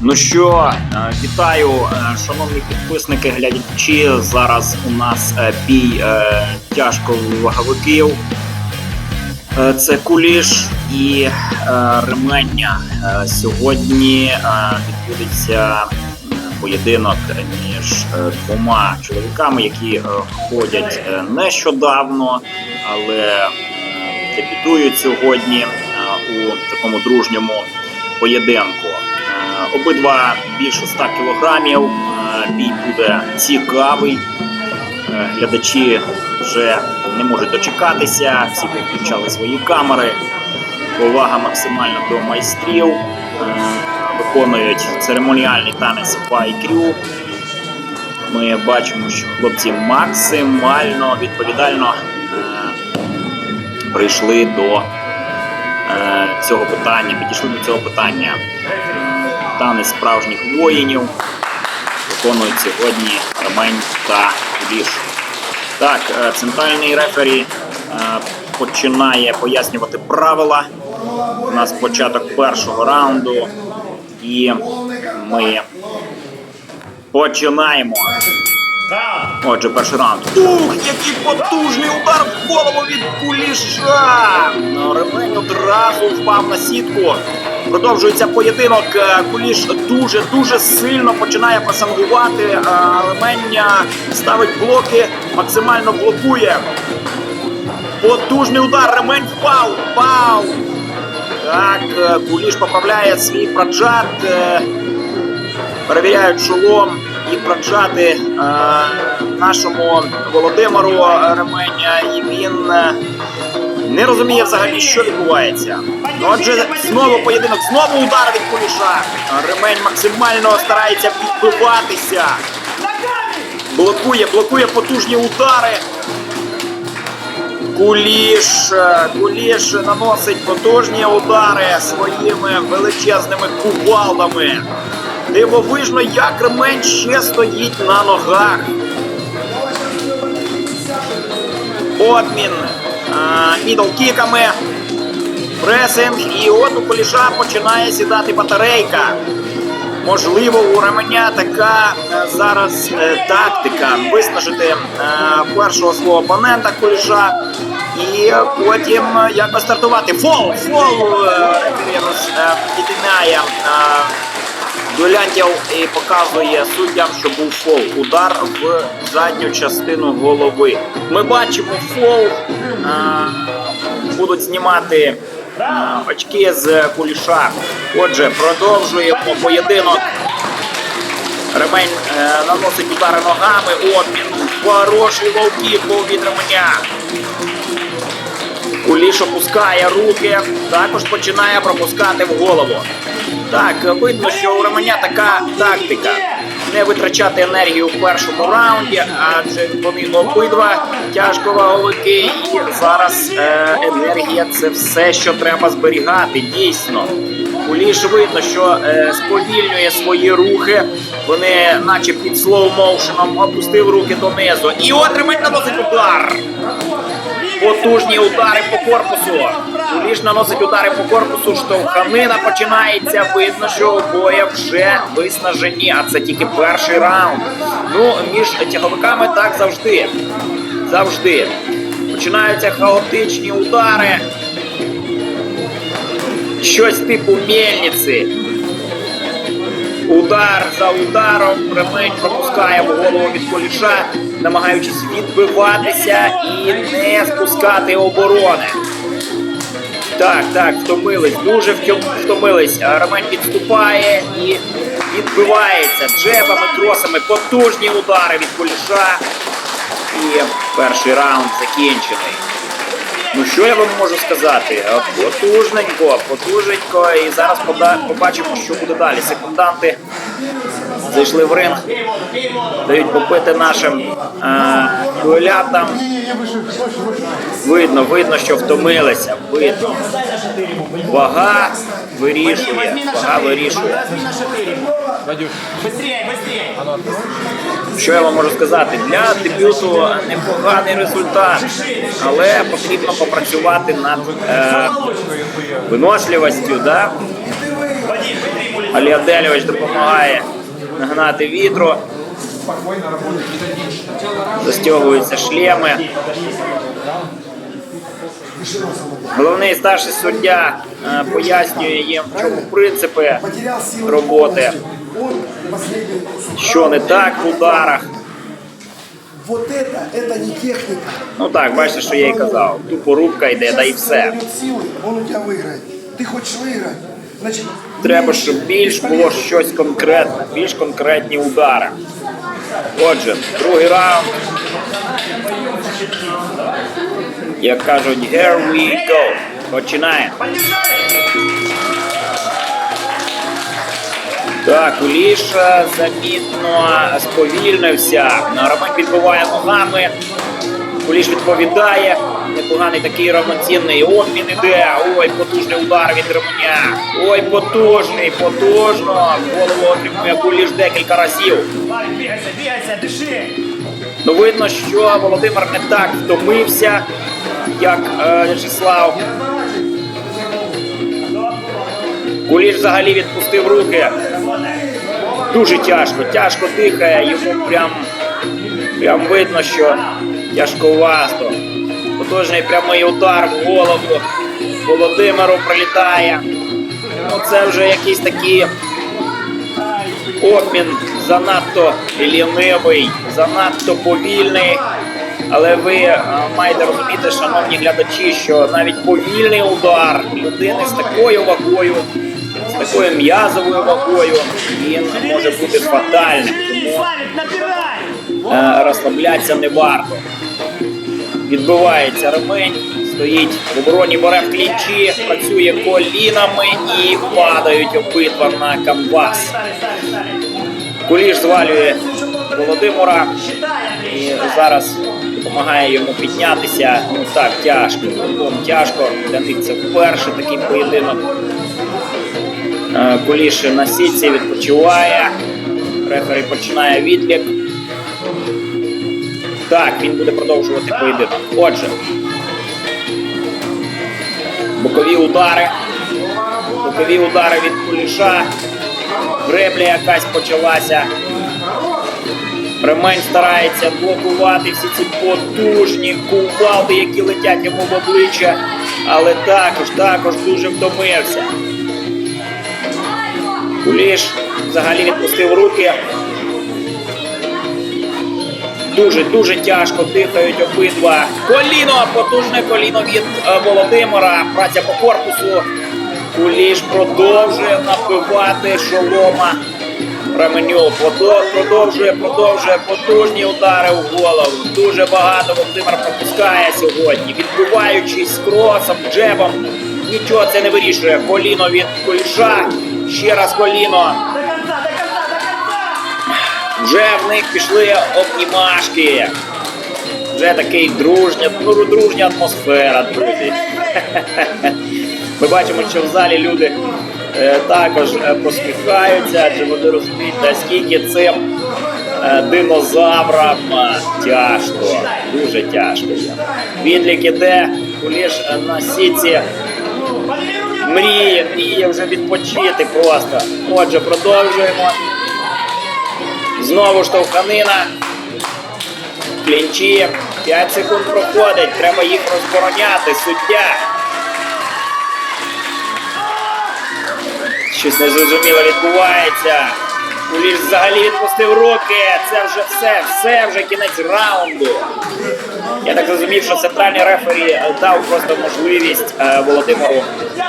Ну що, е, вітаю, е, шановні підписники, глядачі. Зараз у нас е, бій тяжко ваговиків. Це куліш і ремення. Сьогодні відбудеться поєдинок між двома чоловіками, які ходять нещодавно, але дебютують сьогодні у такому дружньому поєдинку. Обидва більше 100 кілограмів. Е, Бій буде цікавий. Е, Глядачі вже не можуть дочекатися. Всі підключали свої камери. Повага максимально до майстрів. Е, Виконують церемоніальний танець пайкрю. Ми бачимо, що хлопці максимально відповідально прийшли до цього питання, підійшли до цього питання. Танець справжніх воїнів виконують сьогодні ремень та куліш. Так, е, центральний рефері е, починає пояснювати правила. У нас початок першого раунду, і ми починаємо. Отже, перший раунд. Ух, який потужний удар в голову від куліша! Ну, Ремень одразу впав на сітку. Продовжується поєдинок. Е, Куліш дуже дуже сильно починає пресингувати. е, ставить блоки, максимально блокує. Потужний удар. Ремень впав. Впав. Так, е, Куліш поправляє свій праджат. Перевіряють шолом і праджати нашому Володимиру Ременя, і він не розуміє взагалі, що відбувається. Ну, Отже, знову поєдинок, знову удар від Куліша. Ремень максимально старається відбиватися. Блокує, блокує потужні удари. Куліш, е, Куліш наносить потужні удари своїми величезними кувалдами. Дивовижно, як ремень ще стоїть на ногах. Обмін мідл-кіками, пресинг, і от у Куліша починає сідати батарейка. Можливо, у ременя така е, зараз е, тактика виснажити е, першого свого опонента Куліша і потім якось стартувати. Фол! Фол! е, дуелянтів і показує суддям, що був фол. Удар в задню частину голови. Ми бачимо фол. Будуть знімати очки з куліша. Отже, продовжуємо поєдинок. Ремень е, наносить удари ногами. Обмін. Хороший лоу-кік був ременя. Куліш опускає руки, також починає пропускати в голову. Так, видно, що у Ременя така тактика. Не витрачати енергію в першому раунді, адже вони обидва тяжко ваговики, і зараз е, енергія це все, що треба зберігати. Дійсно. Куліш видно, що е, сповільнює свої рухи. Вони, наче під слоу-моушеном, опустив руки донизу. І от Ремень наносить удар. Потужні удари по корпусу. Куліш наносить удари по корпусу, штовханина починається. Видно, що обоє вже виснажені, а це тільки перший раунд. Ну, між тяговиками так завжди. Завжди. Починаються хаотичні удари. Щось типу мельниці. Удар за ударом ремень пропускає в голову від коліша, намагаючись відбиватися і не спускати оборони. Так, так, втомились, дуже втомились. А Ремень відступає і відбивається джебами, кросами, потужні удари від коліша. І перший раунд закінчений. Ну що я вам можу сказати? Потужненько, потужненько. І зараз побачимо, що буде далі. Секунданти зайшли в ринг, дають попити нашим е, дуелятам. Видно, видно, що втомилися. Видно. Вага вирішує. Вага вирішує. Быстрее, быстрее! Що я вам можу сказати? Для дебюту непоганий результат, але потрібно попрацювати над е, виношливістю. Да? Вадим, быстрее, Аліадельович допомагає нагнати вітру. Застягуються шлеми. Головний старший суддя е, пояснює їм, в чому принципи Потерял силу роботи, полностью. Он последний кусок. що не так в ударах. Вот это, это не техника. Ну так, бачите, що я й казав. Тупо рубка йде, да і все. Сейчас силы, он у тебя выиграет. Ты хочешь выиграть, значит... Треба, щоб більш було щось конкретне, більш конкретні удари. Отже, другий раунд. Як кажуть, here we go. Починаємо. Так, Куліш е, замітно сповільнився. Роман підбиває ногами. Куліш відповідає. Непоганий такий равноцінний обмін іде. Ой, потужний удар від ремня. Ой, потужний, потужно. Голову отримує Куліш декілька разів. Бігайся, бігайся, диши! Ну, видно, що Володимир не так втомився, як В'ячеслав. Куліш взагалі відпустив руки. Дуже тяжко, тяжко дихає, йому прям, прям видно, що тяжковасто. Потужний прямий удар в голову. Володимиру прилітає. Ну, це вже якийсь такий обмін занадто лінивий, занадто повільний. Але ви е, маєте розуміти, шановні глядачі, що навіть повільний удар людини з такою вагою, з такою м'язовою вагою, він може бути фатальним. Тому е, розслаблятися не варто. Відбивається ремень, стоїть в обороні, бере в клінчі, працює колінами і падають обидва на канвас. Куліш звалює Володимира і зараз допомагає йому піднятися. Ну так, тяжко. Тяжко. Для них це вперше такий поєдинок. Е, Куліш на сітці відпочиває. Рефері починає відлік. Так, він буде продовжувати поєдинок. Отже. Бокові удари. Бокові удари від Куліша. Гребля якась почалася. Ремень старається блокувати всі ці потужні кувалди, які летять йому в обличчя, але також, також дуже втомився. Куліш взагалі відпустив руки. Дуже дуже тяжко дихають обидва. Коліно, потужне коліно від е, Володимира. Праця по корпусу. Куліш продовжує напивати шолома. Подо- продовжує, продовжує потужні удари в голову. Дуже багато Володимир пропускає сьогодні, відбиваючись кросом, джебом. Нічого це не вирішує. Коліно від Куліша. Ще раз коліно. Вже в них пішли обнімашки. Вже такий дружня, ну, дружня атмосфера, друзі. Ми бачимо, що в залі люди е, також е, посміхаються, адже вони розуміють, наскільки цим е, динозаврам тяжко, дуже тяжко. Відлік іде, куліш на сіці мріє, мріє вже відпочити просто. Отже, продовжуємо. Знову штовханина. Клінчі. 5 секунд проходить. Треба їх розбороняти. Суддя. Щось незрозуміло відбувається. Куліш взагалі відпустив руки. Це вже все, все вже кінець раунду. Я так зрозумів, що центральний рефері дав просто можливість е, Володимиру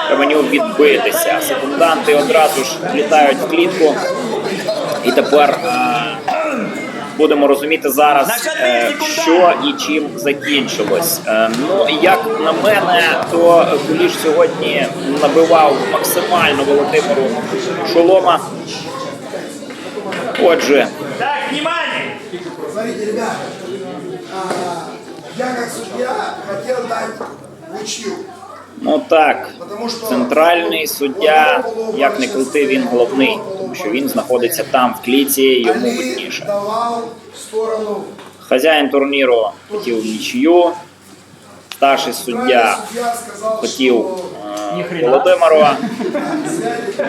Романю відбитися. Секунданти одразу ж влітають в клітку. І тепер е, будемо розуміти зараз, е, що і чим закінчилось. Е, ну, як на мене, то Куліш сьогодні набивав максимально Володимиру шолома. Отже, Так, внимание! Смотрите, ребят, а, я как судья хотел дать ничью. ну так, Потому что центральний суддя, як не крути, він головний, тому що він знаходиться там в кліці, йому Али видніше. давал в сторону. Хазяїн турніру хотів нічию, старший суддя Центральный судья сказал, хотів что е, Володимиру.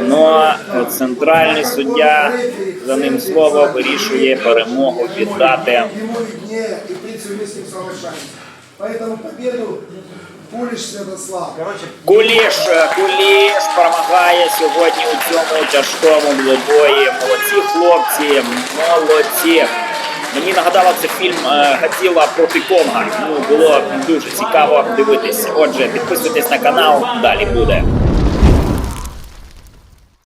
Ну а центральний суддя за ним слово вирішує перемогу віддати. Ему виднее и принципу мы с ним соглашаемся. Поэтому победу Кулиш Святослав. Куліш, е, Куліш перемагає сьогодні у цьому тяжкому двобої. Молодці хлопці, молодці. Мені нагадало це фільм е, Гаділа проти Конга. Ну було дуже цікаво дивитися. Отже, підписуйтесь на канал, далі буде.